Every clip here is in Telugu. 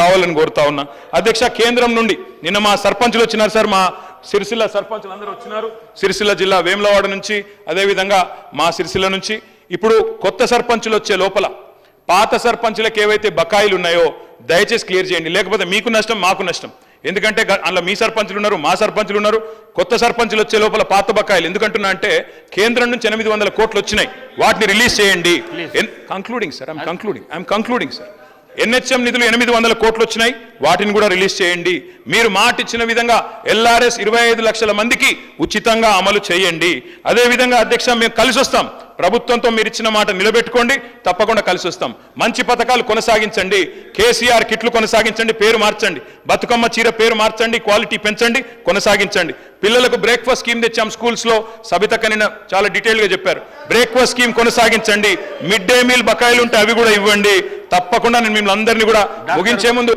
కావాలని కోరుతా ఉన్నా. అధ్యక్ష కేంద్రం నుండి నిన్న మా సర్పంచులు వచ్చినారు సార్. మా సిరిసిల్ల సర్పంచులు అందరూ వచ్చినారు. సిరిసిల్ల జిల్లా వేములవాడ నుంచి అదేవిధంగా మా సిరిసిల్ల నుంచి. ఇప్పుడు కొత్త సర్పంచులు వచ్చే లోపల పాత సర్పంచులకు ఏవైతే బకాయిలు ఉన్నాయో దయచేసి క్లియర్ చేయండి. లేకపోతే మీకు నష్టం మాకు నష్టం. ఎందుకంటే అందులో మీ సర్పంచులు ఉన్నారు మా సర్పంచులు ఉన్నారు. కొత్త సర్పంచులు వచ్చే లోపల పాత బకాయిలు. ఎందుకంటున్నా అంటే కేంద్రం నుంచి ఎనిమిది వందల కోట్లు వచ్చినాయి. వాటిని రిలీజ్ చేయండి. Concluding sir I'm concluding I'm concluding sir NHM నిధులు ఎనిమిది వందల కోట్లు వచ్చినాయి. వాటిని కూడా రిలీజ్ చేయండి. మీరు మాట ఇచ్చిన విధంగా ఎల్ఆర్ఎస్ ఇరవై ఐదు లక్షల మందికి ఉచితంగా అమలు చేయండి. అదేవిధంగా అధ్యక్ష మేము కలిసి వస్తాం ప్రభుత్వంతో మీరు ఇచ్చిన మాట నిలబెట్టుకోండి తప్పకుండా కలిసి వస్తాం. మంచి పథకాలు కొనసాగించండి కేసీఆర్ కిట్లు కొనసాగించండి పేరు మార్చండి. బతుకమ్మ చీర పేరు మార్చండి క్వాలిటీ పెంచండి కొనసాగించండి. పిల్లలకు బ్రేక్ఫాస్ట్ స్కీమ్ తెచ్చాం స్కూల్స్లో సబిత కనిన చాలా డీటెయిల్గా చెప్పారు. బ్రేక్ఫాస్ట్ స్కీమ్ కొనసాగించండి మిడ్ డే మీల్ బకాయిలు ఉంటే అవి కూడా ఇవ్వండి. తప్పకుండా నేను మిమ్మల్ని అందరినీ కూడా ముగించే ముందు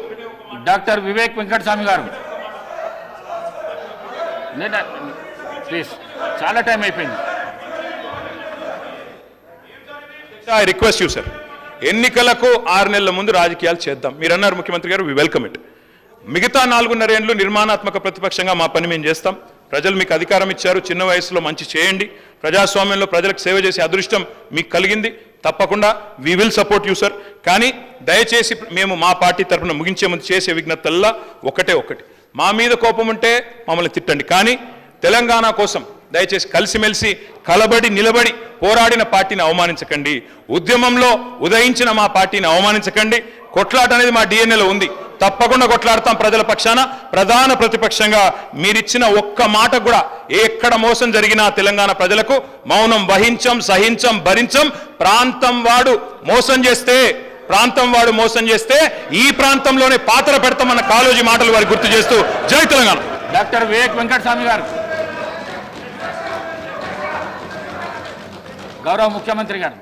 డాక్టర్ వివేక్ వెంకటస్వామి గారు. ప్లీజ్ చాలా టైం అయిపోయింది. ఐ రిక్వెస్ట్ యూ సార్ ఎన్నికలకు ఆరు నెలల ముందు రాజకీయాలు చేద్దాం. మీరు అన్నారు ముఖ్యమంత్రి గారు వి వెల్కమ్ ఇట్ మిగతా నాలుగున్నర ఏండ్లు నిర్మాణాత్మక ప్రతిపక్షంగా మా పని మేము చేస్తాం. ప్రజలు మీకు అధికారం ఇచ్చారు చిన్న వయసులో మంచి చేయండి. ప్రజాస్వామ్యంలో ప్రజలకు సేవ చేసే అదృష్టం మీకు కలిగింది. తప్పకుండా we will support you sir కానీ దయచేసి మేము మా పార్టీ తరఫున ముగించే ముందు చేసే విజ్ఞతల్లా ఒకటే ఒకటి. మా మీద కోపం ఉంటే మమ్మల్ని తిట్టండి. కానీ తెలంగాణ కోసం దయచేసి కలిసిమెలిసి కలబడి నిలబడి పోరాడిన పార్టీని అవమానించకండి. ఉద్యమంలో ఉదయించిన మా పార్టీని అవమానించకండి. కొట్లాట అనేది మా డిఎన్ఏలో ఉంది. తప్పకుండా కొట్లాడతాం ప్రజల పక్షాన. ప్రధాన ప్రతిపక్షంగా మీరిచ్చిన ఒక్క మాట కూడా ఎక్కడ మోసం జరిగినా తెలంగాణ ప్రజలకు మౌనం వహించం సహించం భరించం. ప్రాంతం వాడు మోసం చేస్తే ప్రాంతం వాడు మోసం చేస్తే ఈ ప్రాంతంలోనే పాత్ర పెడతామన్న కాలోజీ మాటలు వారు గుర్తు చేస్తూ జై తెలంగాణ. డాక్టర్ వివేక్ వెంకటస్వామి గారు. గౌరవ ముఖ్యమంత్రి గారు.